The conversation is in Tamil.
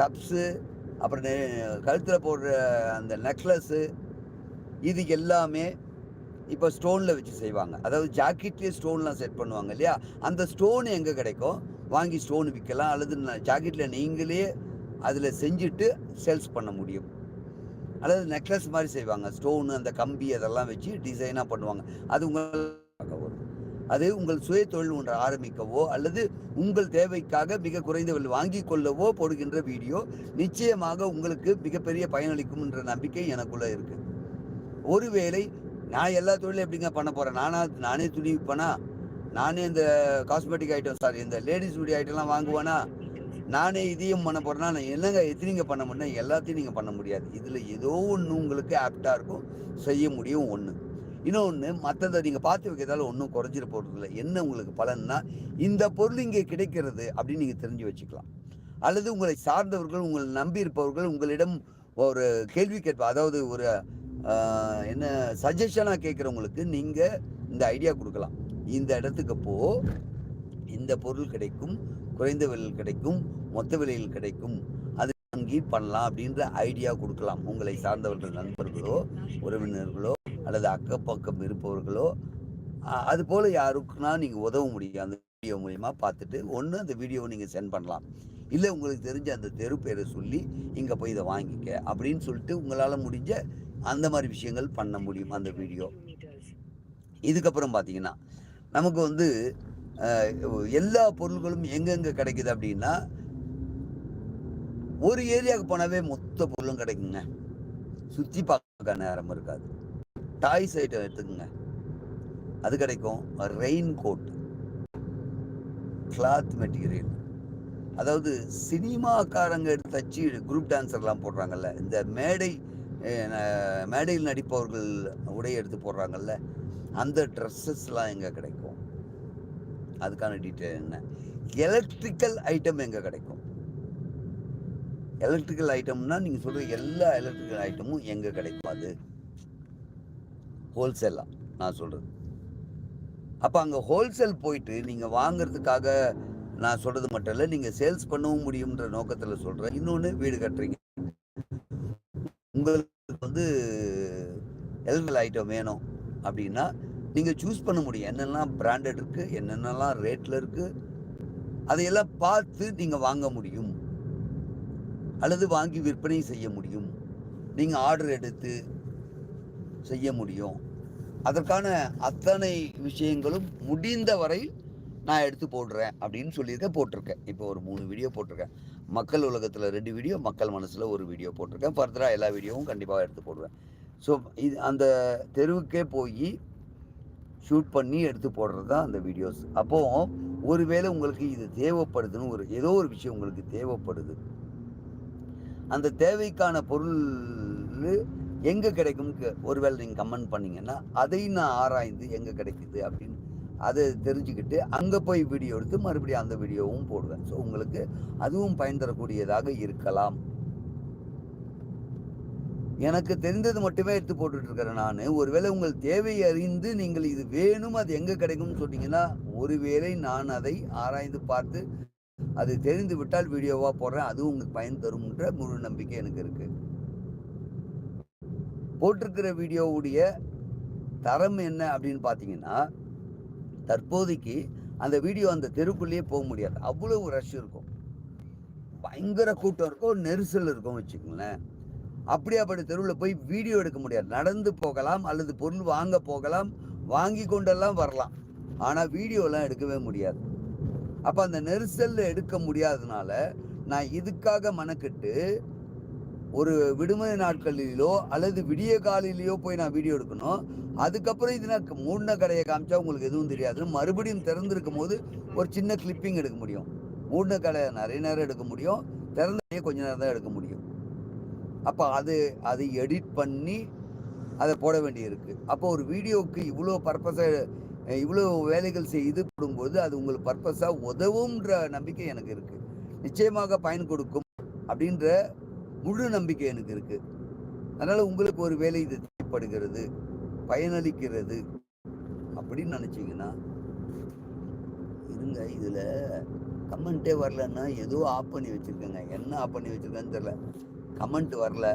டப்ஸு அப்புறம் கழுத்தில் போடுற அந்த நெக்லஸ்ஸு இது எல்லாமே இப்போ ஸ்டோனில் வச்சு செய்வாங்க. அதாவது ஜாக்கெட்லேயே ஸ்டோன்லாம் செட் பண்ணுவாங்க இல்லையா? அந்த ஸ்டோன் எங்கே கிடைக்கும்? வாங்கி ஸ்டோன் விற்கலாம் அல்லது ஜாக்கெட்டில் நீங்களே அதில் செஞ்சுட்டு சேல்ஸ் பண்ண முடியும். அல்லது நெக்லஸ் மாதிரி செய்வாங்க. ஸ்டோனு அந்த கம்பி அதெல்லாம் வச்சு டிசைனாக பண்ணுவாங்க. அது உங்கள் அது உங்கள் சுய தொழில் ஒன்று ஆரம்பிக்கவோ அல்லது உங்கள் தேவைக்காக மிக குறைந்த விலை வாங்கி கொள்ளவோ போடுகின்ற வீடியோ நிச்சயமாக உங்களுக்கு மிகப்பெரிய பயனளிக்கும் என்ற நம்பிக்கை எனக்குள்ளே இருக்குது ஒருவேளை நான் எல்லா தொழிலும் எப்படிங்க பண்ண போகிறேன் நானா நானே துணி விற்பேனா? நானே இந்த காஸ்மெட்டிக் ஐட்டம் சாரி இந்த லேடிஸ் உடைய ஐட்டம்லாம் வாங்குவேனா? நானே இதையும் பண்ண போகிறேன்னா நான் என்னங்க எத்தனைங்க பண்ண முடியும்? எல்லாத்தையும் நீங்கள் பண்ண முடியாது. இதில் ஏதோ ஒன்று உங்களுக்கு ஆப்டாக இருக்கும். செய்ய முடியும் ஒன்று இன்னொன்று மற்றதை நீங்கள் பார்த்து வைக்கிறதால ஒன்றும் குறைஞ்சிட போகிறது இல்லை என்ன உங்களுக்கு பலன்னா இந்த பொருள் இங்கே கிடைக்கிறது அப்படின்னு நீங்கள் தெரிஞ்சு வச்சுக்கலாம். அல்லது உங்களை சார்ந்தவர்கள் உங்களை நம்பி இருப்பவர்கள் உங்களிடம் ஒரு கேள்வி கேட்ப அதாவது ஒரு என்ன சஜஷனாக கேட்குறவங்களுக்கு நீங்கள் இந்த ஐடியா கொடுக்கலாம். இந்த இடத்துக்கு போ. இந்த பொருள் கிடைக்கும் குறைந்த விலையில் கிடைக்கும் மொத்த விலையில் கிடைக்கும். அது வாங்கி பண்ணலாம் அப்படின்ற ஐடியா கொடுக்கலாம். உங்களை சார்ந்தவர்கள் நண்பர்களோ உறவினர்களோ அல்லது அக்கப்பக்கம் இருப்பவர்களோ அது போல் யாருக்குன்னா நீங்கள் உதவ முடியும். அந்த வீடியோ மூலிமா பார்த்துட்டு ஒன்று அந்த வீடியோவை நீங்கள் சென்ட் பண்ணலாம். இல்லை உங்களுக்கு தெரிஞ்ச அந்த தெரு பேரை சொல்லி இங்கே போய் இதை வாங்கிக்க அப்படின்னு சொல்லிட்டு உங்களால் முடிஞ்ச அந்த மாதிரி விஷயங்கள் பண்ண முடியும் அந்த வீடியோ. இதுக்கப்புறம் பார்த்தீங்கன்னா நமக்கு வந்து எல்லா பொருள்களும் எங்கெங்கே கிடைக்குது அப்படின்னா ஒரு ஏரியாவுக்கு போனாவே மொத்த பொருளும் கிடைக்குங்க. சுற்றி பார்க்க நேரம் இருக்காது. டாய்ஸ் ஐட்டம் எடுத்துக்கோங்க. அது கிடைக்கும் ரெயின் கோட் கிளாத் மெட்டீரியல் அதாவது சினிமாக்காரங்க எடுத்து தச்சு குரூப் டான்ஸர்லாம் போடுறாங்கல்ல. இந்த மேடை மேடையில் நடிப்பவர்கள் உடை எடுத்து போடுறாங்கல்ல. அந்த ட்ரெஸ்ஸஸ்லாம் எங்கே கிடைக்கும்? அதுக்கான டீட்டெயில் என்ன? எலக்ட்ரிக்கல் ஐட்டம் எங்கே கிடைக்கும்? எலக்ட்ரிக்கல் ஐட்டம்னா நீங்கள் சொல்கிற எல்லா எலக்ட்ரிக்கல் ஐட்டமும் எங்கே கிடைக்கும் அது? ஹோல்சேலாக நான் சொல்கிறது அப்போ அங்கே ஹோல்சேல் போயிட்டு நீங்கள் வாங்குறதுக்காக நான் சொல்கிறது மட்டும் இல்லை நீங்கள் சேல்ஸ் பண்ணவும் முடியுன்ற நோக்கத்தில் சொல்கிறேன் இன்னொன்று வீடு கட்டுறீங்க. உங்களுக்கு வந்து எலக்ட்ரிக்கல் ஐட்டம் வேணும் அப்படின்னா நீங்கள் சூஸ் பண்ண முடியும். என்னென்னலாம் பிராண்டட் இருக்குது என்னென்னலாம் ரேட்டில் இருக்குது அதையெல்லாம் பார்த்து நீங்கள் வாங்க முடியும். அல்லது வாங்கி விற்பனை செய்ய முடியும். நீங்கள் ஆர்டர் எடுத்து செய்ய முடியும். அதற்கான அத்தனை விஷயங்களும் முடிந்த வரை நான் எடுத்து போடுறேன் அப்படின்னு சொல்லியிருக்கேன் போட்டிருக்கேன். இப்போ ஒரு மூணு வீடியோ போட்டிருக்கேன். மக்கள் உலகத்தில் ரெண்டு வீடியோ மக்கள் மனசில் ஒரு வீடியோ போட்டிருக்கேன். ஃபர்தராக எல்லா வீடியோவும் கண்டிப்பாக எடுத்து போடுவேன். ஸோ இது அந்த தெருவுக்கே போய் ஷூட் பண்ணி எடுத்து போடுறது தான் அந்த வீடியோஸ் அப்போது ஒருவேளை உங்களுக்கு இது தேவைப்படுதுன்னு ஒரு ஏதோ ஒரு விஷயம் உங்களுக்கு தேவைப்படுது. அந்த தேவைக்கான பொருள் எங்கே கிடைக்கும்னு ஒருவேளை நீங்கள் கமெண்ட் பண்ணிங்கன்னா அதை நான் ஆராய்ந்து எங்கே கிடைக்குது அப்படின்னு அதை தெரிஞ்சுக்கிட்டு அங்கே போய் வீடியோ எடுத்து மறுபடியும் அந்த வீடியோவும் போடுவேன். ஸோ உங்களுக்கு அதுவும் பயன் தரக்கூடியதாக இருக்கலாம். எனக்கு தெரிந்தது மட்டுமே எடுத்து போட்டுட்டு இருக்கிறேன் நான். ஒருவேளை உங்கள் தேவையை அறிந்து நீங்கள் இது வேணும் அது எங்கே கிடைக்கும்னு சொன்னீங்கன்னா ஒருவேளை நான் அதை ஆராய்ந்து பார்த்து அது தெரிந்து விட்டால் வீடியோவாக போடுறேன். அதுவும் உங்களுக்கு பயன் தரும்ன்ற முழு நம்பிக்கை எனக்கு இருக்குது போட்டிருக்கிற வீடியோவுடைய தரம் என்ன அப்படின்னு பார்த்தீங்கன்னா தற்போதைக்கு அந்த வீடியோ அந்த தெருக்குள்ளேயே போக முடியாது. அவ்வளவு ரஷ் இருக்கும். பயங்கர கூட்டம் இருக்கும் நெரிசல் இருக்கும் வச்சுக்கோங்களேன். அப்படியாப்பட்ட தெருவில் போய் வீடியோ எடுக்க முடியாது. நடந்து போகலாம் அல்லது பொருள் வாங்க போகலாம் வாங்கி கொண்டெல்லாம் வரலாம். ஆனால் வீடியோலாம் எடுக்கவே முடியாது. அப்போ அந்த நெரிசலில் எடுக்க முடியாததுனால நான் இதுக்காக மனக்கிட்டு ஒரு விடுமுறை நாட்களிலோ அல்லது விடிய காலையிலையோ போய் நான் வீடியோ எடுக்கணும். அதுக்கப்புறம் இது நான் மூடின கடையை காமிச்சா உங்களுக்கு எதுவும் தெரியாது. மறுபடியும் திறந்துருக்கும் போது ஒரு சின்ன கிளிப்பிங் எடுக்க முடியும். மூடின கடையை நிறைய நேரம் எடுக்க முடியும். திறந்த கொஞ்ச நேரம் தான் எடுக்க முடியும். அப்போ அது அதை எடிட் பண்ணி அதை போட வேண்டியிருக்கு. அப்போ ஒரு வீடியோவுக்கு இவ்வளோ பர்பஸை இவ்வளோ வேலைகள் செய்து போடும்போது அது உங்களுக்கு பர்பஸாக உதவும்ன்ற நம்பிக்கை எனக்கு இருக்குது நிச்சயமாக பயன் கொடுக்கும் அப்படின்ற முழு நம்பிக்கை எனக்கு இருக்குது அதனால் உங்களுக்கு ஒரு வேலை இது தேவைப்படுகிறது பயனளிக்கிறது அப்படின்னு நினச்சிங்கன்னா இருங்க இதில் கமெண்ட்டே வரலன்னா ஏதோ ஆஃப் பண்ணி வச்சுருக்கேங்க. என்ன ஆஃப் பண்ணி வச்சுருக்கேன்னு தெரில கமெண்ட் வரல.